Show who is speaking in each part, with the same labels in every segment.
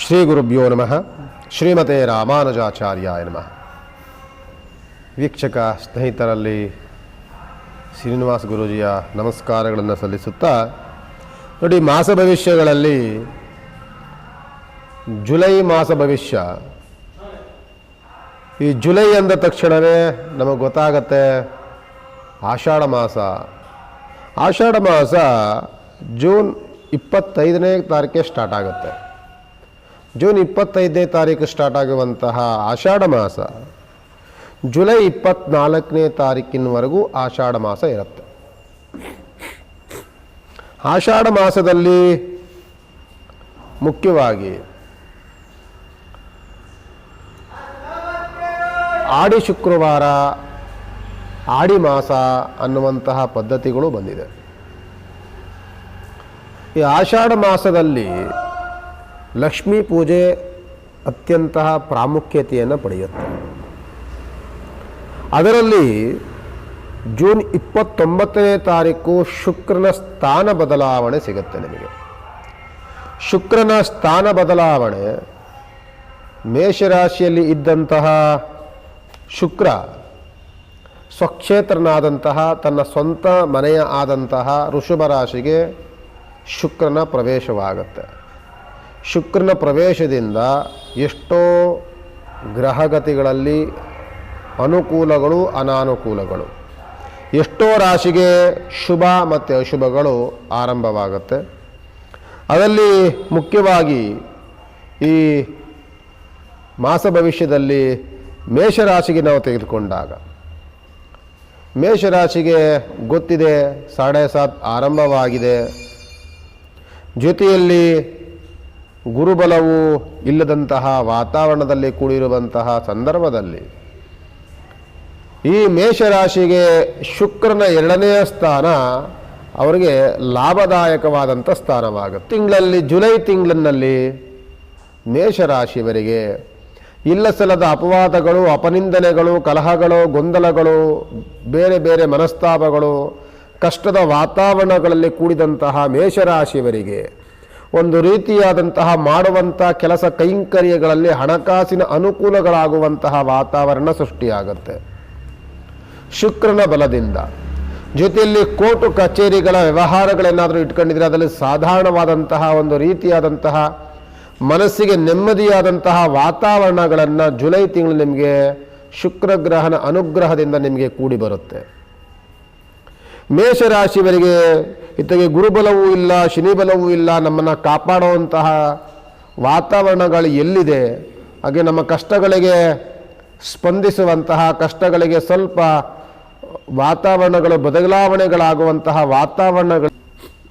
Speaker 1: ಶ್ರೀ ಗುರುಭ್ಯೋ ನಮಃ. ಶ್ರೀಮತೆ ರಾಮಾನುಜಾಚಾರ್ಯಾಯ ನಮಃ. ವೀಕ್ಷಕ ಸ್ನೇಹಿತರಲ್ಲಿ ಶ್ರೀನಿವಾಸ ಗುರೂಜಿಯ ನಮಸ್ಕಾರಗಳನ್ನು ಸಲ್ಲಿಸುತ್ತಾ ನೋಡಿ, ಮಾಸ ಭವಿಷ್ಯಗಳಲ್ಲಿ ಜುಲೈ ಮಾಸ ಭವಿಷ್ಯ. ಈ ಜುಲೈ ಅಂದ ತಕ್ಷಣವೇ ನಮಗೆ ಗೊತ್ತಾಗತ್ತೆ ಆಷಾಢ ಮಾಸ. ಆಷಾಢ ಮಾಸ ಜೂನ್ ಇಪ್ಪತ್ತೈದನೇ ತಾರೀಕೇ ಸ್ಟಾರ್ಟ್ ಆಗುತ್ತೆ. ಜೂನ್ ಇಪ್ಪತ್ತೈದನೇ ತಾರೀಕು ಸ್ಟಾರ್ಟ್ ಆಗುವಂತಹ ಆಷಾಢ ಮಾಸ. ಜುಲೈ ಇಪ್ಪತ್ನಾಲ್ಕನೇ ತಾರೀಕಿನವರೆಗೂ ಆಷಾಢ ಮಾಸ ಇರುತ್ತೆ. ಆಷಾಢ ಮಾಸದಲ್ಲಿ ಮುಖ್ಯವಾಗಿ ಆಡಿ ಶುಕ್ರವಾರ, ಆಡಿ ಮಾಸ ಅನ್ನುವಂತಹ ಪದ್ಧತಿಗಳು ಬಂದಿದೆ. ಈ ಆಷಾಢ ಮಾಸದಲ್ಲಿ ಲಕ್ಷ್ಮೀ ಪೂಜೆ ಅತ್ಯಂತ ಪ್ರಾಮುಖ್ಯತೆಯನ್ನು ಪಡೆಯುತ್ತೆ. ಅದರಲ್ಲಿ ಜೂನ್ ಇಪ್ಪತ್ತೊಂಬತ್ತನೇ ತಾರೀಕು ಶುಕ್ರನ ಸ್ಥಾನ ಬದಲಾವಣೆ ಸಿಗುತ್ತೆ ನಿಮಗೆ. ಶುಕ್ರನ ಸ್ಥಾನ ಬದಲಾವಣೆ ಮೇಷರಾಶಿಯಲ್ಲಿ ಇದ್ದಂತಹ ಶುಕ್ರ ಸ್ವಕ್ಷೇತ್ರನಾದಂತಹ, ತನ್ನ ಸ್ವಂತ ಮನೆಯ ಆದಂತಹ ಋಷಭ ರಾಶಿಗೆ ಶುಕ್ರನ ಪ್ರವೇಶವಾಗುತ್ತೆ. ಶುಕ್ರನ ಪ್ರವೇಶದಿಂದ ಎಷ್ಟೋ ಗ್ರಹಗತಿಗಳಲ್ಲಿ ಅನುಕೂಲಗಳು, ಅನಾನುಕೂಲಗಳು. ಎಷ್ಟೋ ರಾಶಿಗೆ ಶುಭ ಮತ್ತು ಅಶುಭಗಳು ಆರಂಭವಾಗುತ್ತೆ. ಅದರಲ್ಲಿ ಮುಖ್ಯವಾಗಿ ಈ ಮಾಸ ಭವಿಷ್ಯದಲ್ಲಿ ಮೇಷರಾಶಿಗೆ ನಾವು ತೆಗೆದುಕೊಂಡಾಗ. ಮೇಷರಾಶಿಗೆ ಗೊತ್ತಿದೆ, ಸಾಡೆ ಸಾತ್ ಆರಂಭವಾಗಿದೆ. ಜೊತೆಯಲ್ಲಿ ಗುರುಬಲವು ಇಲ್ಲದಂತಹ ವಾತಾವರಣದಲ್ಲಿ ಕೂಡಿರುವಂತಹ ಸಂದರ್ಭದಲ್ಲಿ ಈ ಮೇಷರಾಶಿಗೆ ಶುಕ್ರನ ಎರಡನೆಯ ಸ್ಥಾನ ಅವರಿಗೆ ಲಾಭದಾಯಕವಾದಂಥ ಸ್ಥಾನವಾಗುತ್ತೆ. ತಿಂಗಳಲ್ಲಿ, ಜುಲೈ ತಿಂಗಳಿನಲ್ಲಿ ಮೇಷರಾಶಿಯವರಿಗೆ ಇಲ್ಲ ಸಲ್ಲದ ಅಪವಾದಗಳು, ಅಪನಿಂದನೆಗಳು, ಕಲಹಗಳು, ಗೊಂದಲಗಳು, ಬೇರೆ ಬೇರೆ ಮನಸ್ತಾಪಗಳು, ಕಷ್ಟದ ವಾತಾವರಣಗಳಲ್ಲಿ ಕೂಡಿದಂತಹ ಮೇಷರಾಶಿಯವರಿಗೆ ಒಂದು ರೀತಿಯಾದಂತಹ ಮಾಡುವಂಥ ಕೆಲಸ ಕೈಂಕರ್ಯಗಳಲ್ಲಿ ಹಣಕಾಸಿನ ಅನುಕೂಲಗಳಾಗುವಂತಹ ವಾತಾವರಣ ಸೃಷ್ಟಿಯಾಗುತ್ತೆ. ಶುಕ್ರನ ಬಲದಿಂದ. ಜೊತೆಯಲ್ಲಿ ಕೋರ್ಟು ಕಚೇರಿಗಳ ವ್ಯವಹಾರಗಳೇನಾದರೂ ಇಟ್ಕೊಂಡಿದ್ರೆ ಅದರಲ್ಲಿ ಸಾಧಾರಣವಾದಂತಹ ಒಂದು ರೀತಿಯಾದಂತಹ ಮನಸ್ಸಿಗೆ ನೆಮ್ಮದಿಯಾದಂತಹ ವಾತಾವರಣಗಳನ್ನು ಜುಲೈ ತಿಂಗಳು ನಿಮಗೆ ಶುಕ್ರಗ್ರಹನ ಅನುಗ್ರಹದಿಂದ ನಿಮಗೆ ಕೂಡಿ ಬರುತ್ತೆ. ಮೇಷರಾಶಿಯವರಿಗೆ ಇತ್ತಗೆ ಗುರುಬಲವೂ ಇಲ್ಲ, ಶನಿಬಲವೂ ಇಲ್ಲ, ನಮ್ಮನ್ನು ಕಾಪಾಡುವಂತಹ ವಾತಾವರಣಗಳು ಎಲ್ಲಿದೆ? ಹಾಗೆ ನಮ್ಮ ಕಷ್ಟಗಳಿಗೆ ಸ್ಪಂದಿಸುವಂತಹ, ಕಷ್ಟಗಳಿಗೆ ಸ್ವಲ್ಪ ವಾತಾವರಣಗಳು ಬದಲಾವಣೆಗಳಾಗುವಂತಹ ವಾತಾವರಣಗಳು.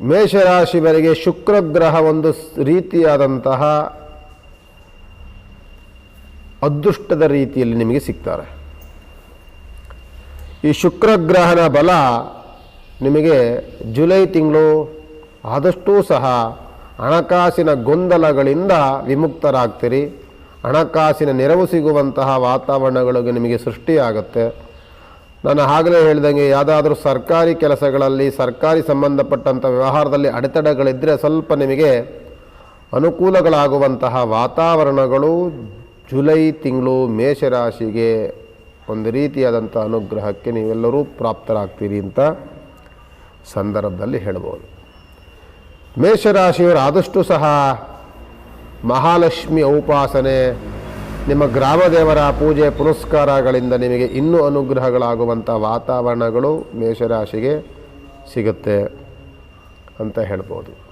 Speaker 1: ಮೇಷರಾಶಿಯವರಿಗೆ ಶುಕ್ರ ಗ್ರಹ ಒಂದು ರೀತಿಯಾದಂತಹ ಅದೃಷ್ಟದ ರೀತಿಯಲ್ಲಿ ನಿಮಗೆ ಸಿಗ್ತಾರೆ. ಈ ಶುಕ್ರಗ್ರಹನ ಬಲ ನಿಮಗೆ ಜುಲೈ ತಿಂಗಳು ಆದಷ್ಟೂ ಸಹ ಹಣಕಾಸಿನ ಗೊಂದಲಗಳಿಂದ ವಿಮುಕ್ತರಾಗ್ತೀರಿ. ಹಣಕಾಸಿನ ನೆರವು ಸಿಗುವಂತಹ ವಾತಾವರಣಗಳು ನಿಮಗೆ ಸೃಷ್ಟಿಯಾಗುತ್ತೆ. ನಾನು ಆಗಲೇ ಹೇಳಿದಂಗೆ ಯಾವುದಾದ್ರೂ ಸರ್ಕಾರಿ ಕೆಲಸಗಳಲ್ಲಿ, ಸರ್ಕಾರಿ ಸಂಬಂಧಪಟ್ಟಂಥ ವ್ಯವಹಾರದಲ್ಲಿ ಅಡೆತಡೆಗಳಿದ್ದರೆ ಸ್ವಲ್ಪ ನಿಮಗೆ ಅನುಕೂಲಗಳಾಗುವಂತಹ ವಾತಾವರಣಗಳು ಜುಲೈ ತಿಂಗಳು ಮೇಷರಾಶಿಗೆ ಒಂದು ರೀತಿಯಾದಂಥ ಅನುಗ್ರಹಕ್ಕೆ ನೀವೆಲ್ಲರೂ ಪ್ರಾಪ್ತರಾಗ್ತೀರಿ ಅಂತ ಸಂದರ್ಭದಲ್ಲಿ ಹೇಳ್ಬೋದು ಮೇಷರಾಶಿಯವರು ಆದಷ್ಟು ಸಹ ಮಹಾಲಕ್ಷ್ಮಿ ಉಪಾಸನೆ, ನಿಮ್ಮ ಗ್ರಾಮದೇವರ ಪೂಜೆ ಪುನಸ್ಕಾರಗಳಿಂದ ನಿಮಗೆ ಇನ್ನೂ ಅನುಗ್ರಹಗಳಾಗುವಂಥ ವಾತಾವರಣಗಳು ಮೇಷರಾಶಿಗೆ ಸಿಗುತ್ತೆ ಅಂತ ಹೇಳ್ಬೋದು.